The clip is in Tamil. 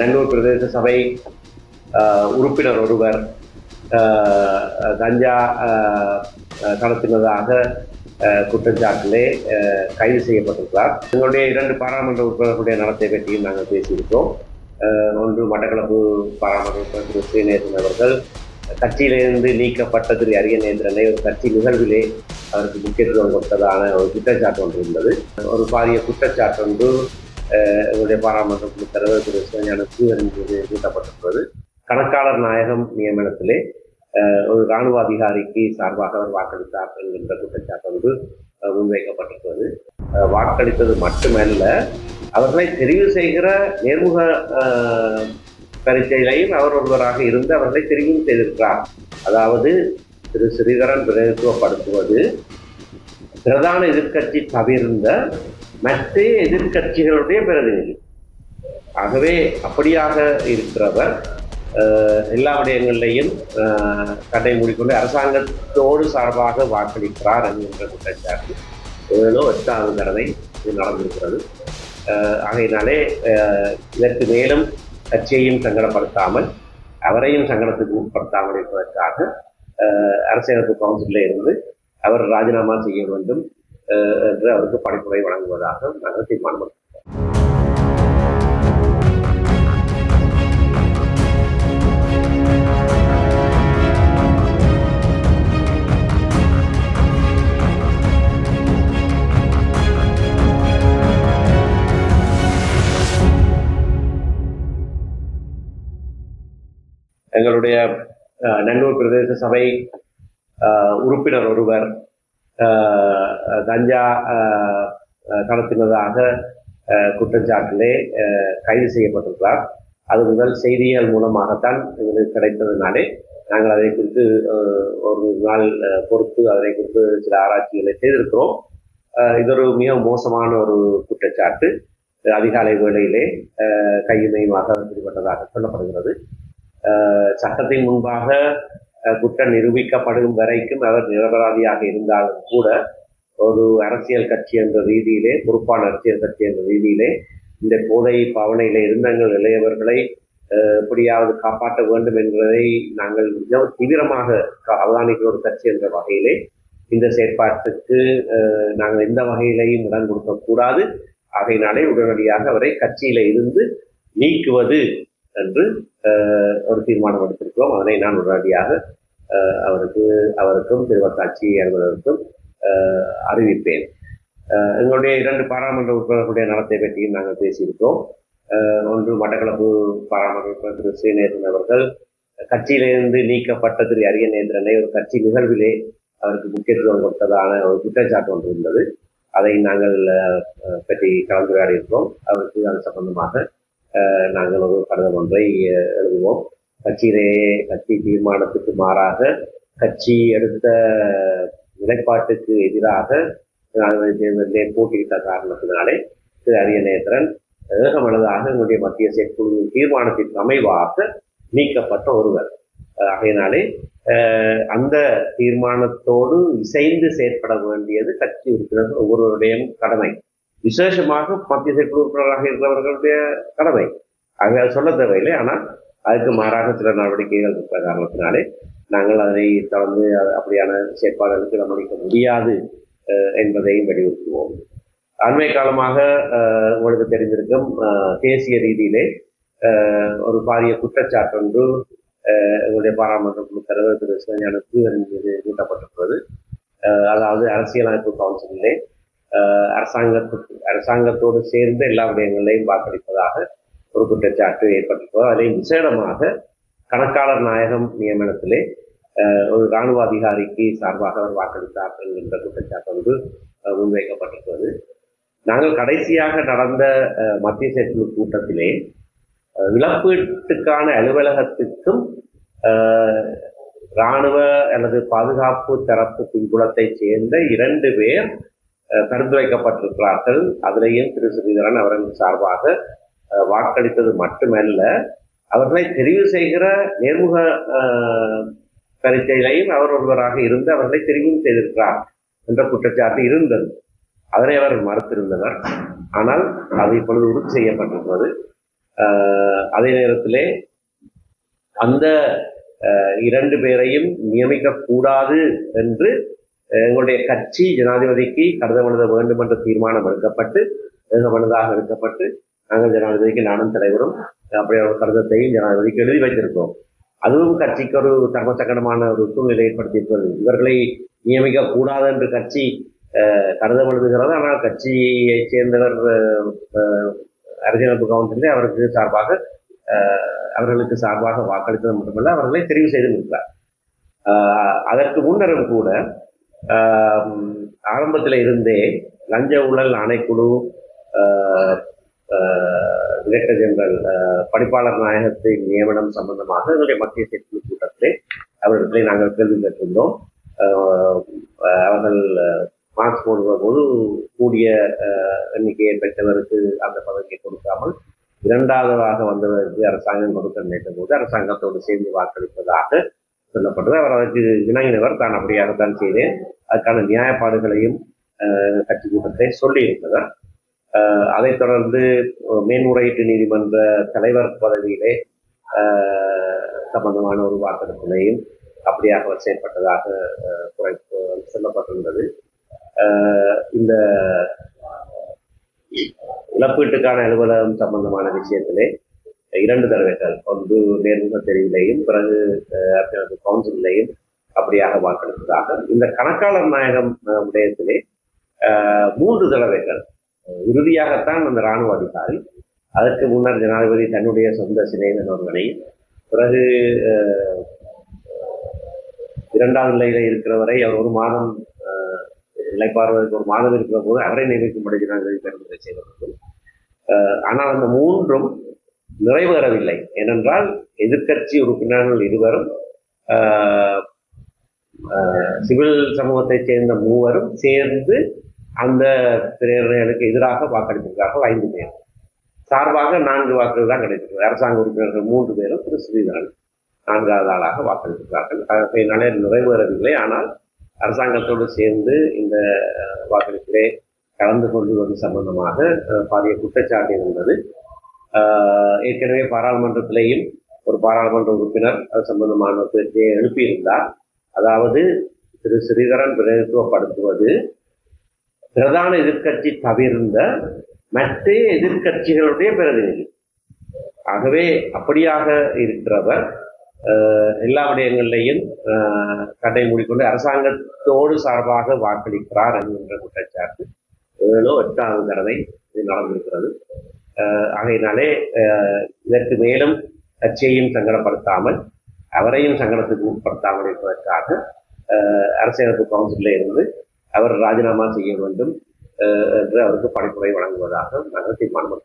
நல்லூர் பிரதேச சபை உறுப்பினர் ஒருவர் கஞ்சா கடத்தினதாக குற்றச்சாட்டிலே கைது செய்யப்பட்டிருக்கிறார். எங்களுடைய இரண்டு பாராளுமன்ற உறுப்பினர்களுடைய நடத்தை பற்றியும் நாங்கள் பேசியிருக்கோம் ஒன்று மட்டக்களப்பு பாராளுமன்ற உறுப்பினர் திரு ஸ்ரீநேசன் அவர்கள். கட்சியிலிருந்து நீக்கப்பட்ட திரு அரியநேந்திரனை ஒரு கட்சி நிகழ்விலே அவருக்கு முக்கியத்துவம் கொடுத்ததான ஒரு குற்றச்சாட்டு ஒன்று இருந்தது. ஒரு பாரிய குற்றச்சாட்டு ஒன்று எங்களுடைய பாராளுமன்ற குழு தலைவர் திரு சிவஞான சீவன் மீது கணக்காளர் நாயகம் நியமனத்திலே ஒரு இராணுவ அதிகாரிக்கு சார்பாக அவர் வாக்களித்தார் என்கின்ற குற்றச்சாட்டு ஒன்று முன்வைக்கப்பட்டிருக்கிறது. வாக்களித்தது மட்டுமல்ல அவர்களை தெரிவு செய்கிற நேர்முக அஹ், பரீட்சையிலையும் அவர் ஒருவராக இருந்து அவர்களை தெரிவும் செய்திருக்கிறார். அதாவது திரு ஸ்ரீதரன் பிரதித்துவப்படுத்துவது பிரதான எதிர்க்கட்சி தவிர்ந்த மற்ற எதிர்க்கட்சிகளுடைய பிரதிநிதி. ஆகவே அப்படியாக இருக்கிறவர் எல்லா விடயங்களிலையும் கட்டை மூடிக்கொண்டு அரசாங்கத்தோடு சார்பாக வாக்களிக்கிறார் என்கின்ற குற்றச்சாட்டு ஏழோ எட்டாவது தடவை இது நடந்திருக்கிறது. ஆகையினாலே இதற்கு மேலும் கட்சியையும் சங்கடப்படுத்தாமல் அவரையும் சங்கடத்துக்கு உட்படுத்தாமல் இருப்பதற்காக அரசியலமைப்பு கவுன்சிலில் இருந்து அவர் ராஜினாமா செய்ய வேண்டும். என்று அவருக்கு பணிப்புரை வழங்குவதாக நாங்கள் தீர்மானம் எங்களுடைய அஹ், நல்லூர் பிரதேச சபை அஹ், உறுப்பினர் ஒருவர் கஞ்சா கடத்தினதாக குற்றச்சாட்டிலே கைது செய்யப்பட்டிருக்கிறார். அது முதல் செய்திகள் மூலமாகத்தான் எங்களுக்கு கிடைத்ததுனாலே நாங்கள் அதை குறித்து ஒரு நாள் பொறுத்து அதை குறித்து சில ஆராய்ச்சிகளை செய்திருக்கிறோம். இது ஒரு மிக மோசமான ஒரு குற்றச்சாட்டு. அதிகாலை வேளையிலே கையுமையுமாக பிடிபட்டதாக சொல்லப்படுகிறது. சட்டத்தின் முன்பாக குற்றம் நிரூபிக்கப்படும் வரைக்கும் அவர் நிரபராதியாக இருந்தாலும் கூட ஒரு அரசியல் கட்சி என்ற ரீதியிலே பொறுப்பான அரசியல் கட்சி என்ற ரீதியிலே இந்த போதை பாவனையில இருந்தங்கள் இளையவர்களை எப்படியாவது காப்பாற்ற வேண்டும் என்பதை நாங்கள் மிகவும் தீவிரமாக அவதானிக்கிற ஒரு கட்சி என்ற வகையிலே இந்த செயற்பாட்டுக்கு நாங்கள் எந்த வகையிலையும் இடம் கொடுக்கக்கூடாது ஆகையினாலே உடனடியாக அவரை கட்சியில இருந்து நீக்குவது என்று ஒரு தீர்மானம் எடுத்திருக்கிறோம். அதனை நான் உடனடியாக அவருக்கு அவருக்கும் திருவத்தாட்சி அலுவலருக்கும் அறிவிப்பேன். எங்களுடைய இரண்டு பாராளுமன்ற உறுப்பினர்களுடைய நலத்தை பற்றியும் நாங்கள் பேசியிருக்கோம் ஒன்று மட்டக்களப்பு பாராளுமன்ற உறுப்பினர் திரு ஸ்ரீநேசன் அவர்கள் கட்சியிலிருந்து நீக்கப்பட்ட திரு அரியநேந்திரனை ஒரு கட்சி நிகழ்விலே அவருக்கு முக்கியத்துவம் கொடுத்ததான ஒரு குற்றச்சாட்டு ஒன்று இருந்தது. அதை நாங்கள் பற்றி கலந்துரையாடி இருக்கோம் அவருக்கு அது சம்பந்தமாக நாங்கள் ஒரு கடிதம் ஒன்றை எழுதுவோம். கட்சியிலேயே கட்சி தீர்மானத்துக்கு மாறாக கட்சி எடுத்த நிலைப்பாட்டுக்கு எதிராக போட்டியிட்ட காரணத்தினாலே திரு அரியநேந்திரன் ஏகமனதாக எங்களுடைய மத்திய செயற்குழுவின் தீர்மானத்திற்கு அமைவாக நீக்கப்பட்ட ஒருவர். ஆகையினாலே அந்த தீர்மானத்தோடு இசைந்து செயற்பட வேண்டியது கட்சி உறுப்பினர்கள் ஒவ்வொருவருடைய கடமை. விசேஷமாக மத்திய செயற்குழு உறுப்பினராக இருக்கிறவர்களுடைய கடமை. ஆக சொல்ல தேவையில்லை. ஆனால் அதுக்கு மாறாக சில நடவடிக்கைகள் இருக்கிற காரணத்தினாலே நாங்கள் அதை தொடர்ந்து அது- அப்படியான செயற்பாடுகளுக்கு நம்மளிக்க முடியாது என்பதையும் வலியுறுத்துவோம். அண்மை காலமாக உங்களுக்கு தெரிந்திருக்கும் தேசிய ரீதியிலே ஒரு பாரிய குற்றச்சாட்டு ஒன்று எங்களுடைய பாராளுமன்ற குழு தலைவர் திரு சிவஞான தீவன் மீது கூட்டப்பட்டிருக்கிறது அதாவது அரசியலமைப்பு கவுன்சிலே அரசாங்கத்துக்கு அரசாங்கத்தோடு சேர்ந்து எல்லா விடயங்களையும் வாக்களிப்பதாக ஒரு குற்றச்சாட்டு ஏற்பட்டிருக்கிறது அதை விசேடமாக கணக்காளர் நாயகம் நியமனத்திலே ஒரு இராணுவ அதிகாரிக்கு சார்பாக அவர் வாக்களித்தார் என்கின்ற குற்றச்சாட்டு வந்து முன்வைக்கப்பட்டிருக்கிறது. நாங்கள் கடைசியாக நடந்த மத்திய செயற்குழு கூட்டத்திலே விளப்பீட்டுக்கான இழப்பீட்டுக்கான அலுவலகத்துக்கும் இராணுவ அல்லது பாதுகாப்பு தரப்பு பின்புலத்தைச் சேர்ந்த இரண்டு பேர் பரிந்துரைக்கப்பட்டிருக்கிறார்கள் அதிலேயும் திரு. ஸ்ரீதரன் அவர்கள் சார்பாக வாக்களித்தது மட்டுமல்ல அவர்களை தெரிவு செய்கிற நேர்முக கருத்தையிலையும் அவர் ஒருவராக இருந்து அவர்களை தெரிவும் செய்திருக்கிறார் என்ற குற்றச்சாட்டு இருந்தது. அதனை அவர் மறுத்திருந்தனர். ஆனால் அது இப்பொழுது உறுதி செய்யப்பட்டிருக்கிறது. அதே நேரத்திலே அந்த இரண்டு பேரையும் நியமிக்க கூடாது என்று எங்களுடைய கட்சி ஜனாதிபதிக்கு கடந்த மனித வேண்டும் என்ற தீர்மானம் எடுக்கப்பட்டு மனதாக எடுக்கப்பட்டு நாங்கள் ஜனாதிபதிக்கு நானும் தலைவரும் அப்படி ஒரு கடிதத்தையும் ஜனாதிபதிக்கு எழுதி வைத்திருக்கோம். அதுவும் கட்சிக்கு ஒரு தர்மசங்கடமான ஒரு சூழ்நிலை ஏற்படுத்தியிருக்கிறது. இவர்களை நியமிக்க கூடாது என்று கட்சி அஹ், கடிதம் எழுதுகிறது. ஆனால் கட்சியை சேர்ந்தவர் அரசியலமைப்பு கவுன்சிலே அவருக்கு சார்பாக அவர்களுக்கு சார்பாக வாக்களித்தது மட்டுமல்ல அவர்களை தெரிவு செய்து நிற்கிறார் அதற்கு முன்னரும் கூட ஆரம்பத்தில் இருந்தே லஞ்ச ஊழல் ஆணைக்குழு டிரெக்டர் ஜெனரல் படிப்பாளர் நாயகத்தின் நியமனம் சம்பந்தமாக எங்களுடைய மத்திய செயற்குழு கூட்டத்திலே அவர்களிடத்திலே நாங்கள் கேள்வி கேட்டிருந்தோம். அவர்கள் மார்க்ஸ் போடுற போது கூடிய எண்ணிக்கையை பெற்றவருக்கு அந்த பதவியை கொடுக்காமல் இரண்டாவதாக வந்தவருக்கு அரசாங்கம் கொடுக்க நினைத்த போது அரசாங்கத்தோடு சேர்ந்து வாக்களிப்பதாக சொல்லப்பட்டது. அவர் அதற்கு இணங்கினவர் தான் அப்படியாகத்தான் செய்தேன். அதுக்கான நியாயப்பாடுகளையும் கட்சி கூட்டத்தை சொல்லியிருந்தவர். அதைத் தொடர்ந்து மேன்முறையீட்டு நீதிமன்ற தலைவர் பதவியிலே சம்பந்தமான ஒரு வாக்கெடுப்பினையும் அப்படியாக செயல்பட்டதாக செயற்பட்டதாக குறை சொல்லப்பட்டிருந்தது. இந்த இழப்பீட்டுக்கான அலுவலகம் சம்பந்தமான விஷயத்திலே இரண்டு தடவைகள் ஒன்று நேர்முக தெரிவிலையும் பிறகு அஹ், கவுன்சிலையும் அப்படியாக வாக்களித்ததாக. இந்த கணக்காளர் நாயகம் விடயத்திலே மூன்று தடவைகள் இறுதியாகத்தான் அந்த இராணுவ அதிகாரி அதற்கு முன்னர் ஜனாதிபதி தன்னுடைய சொந்த சிநேகிதன் ஒருவனையும் பிறகு இரண்டாம் நிலையில இருக்கிறவரை அவர் ஒரு மாதம் நிலைப்பாடுவதற்கு ஒரு மாதம் இருக்கிற போது அவரை நியமிக்கும்படி ஜனாதிபதி பரிந்துரை செய்திருந்தது ஆனால் அந்த மூன்றும் நிறைவேறவில்லை. ஏனென்றால் எதிர்க்கட்சி உறுப்பினர்கள் இருவரும் சிவில் சமூகத்தைச் சேர்ந்த மூவரும் சேர்ந்து அந்த பிரேரணைகளுக்கு எதிராக வாக்களித்திருக்கிறார்கள் ஐந்து பேர். சார்பாக நான்கு வாக்குகள் தான் கிடைத்திருக்கிறது. அரசாங்க உறுப்பினர்கள் மூன்று பேரும் திரு ஸ்ரீதரன் நான்காவது ஆளாக வாக்களித்திருக்கிறார்கள். அதனாலே நிறைவேறவில்லை. ஆனால் அரசாங்கத்தோடு சேர்ந்து இந்த வாக்களிப்பிலே கலந்து கொள்வது சம்பந்தமாக பாரிய குற்றச்சாட்டு இருந்தது. ஏற்கனவே பாராளுமன்றத்திலேயும் ஒரு பாராளுமன்ற உறுப்பினர் அது சம்பந்தமான ஒரு எழுப்பியிருந்தார். அதாவது திரு ஸ்ரீதரன் பிரதித்துவப்படுத்துவது பிரதான எதிர்க்கட்சி தவிர்ந்த மற்ற எதிர்க்கட்சிகளுடைய பிரதிநிதி. ஆகவே அப்படியாக இருக்கிறவர் எல்லா விடயங்களிலையும் கடை மூடிக்கொண்டு அரசாங்கத்தோடு சார்பாக வாக்களிக்கிறார் என்கின்ற குற்றச்சாட்டு ஏழோ எட்டாவது தடவை இது நடந்திருக்கிறது. ஆகையினாலே இதற்கு மேலும் கட்சியையும் சங்கடப்படுத்தாமல் அவரையும் சங்கடத்துக்கு உட்படுத்தாமல் இருப்பதற்காக அரசியலமைப்பு கவுன்சிலில் இருந்து அவர் ராஜினாமா செய்ய வேண்டும் என்று அவருக்கு பணிப்புரை வழங்குவதாக நாங்கள் தீர்மானம்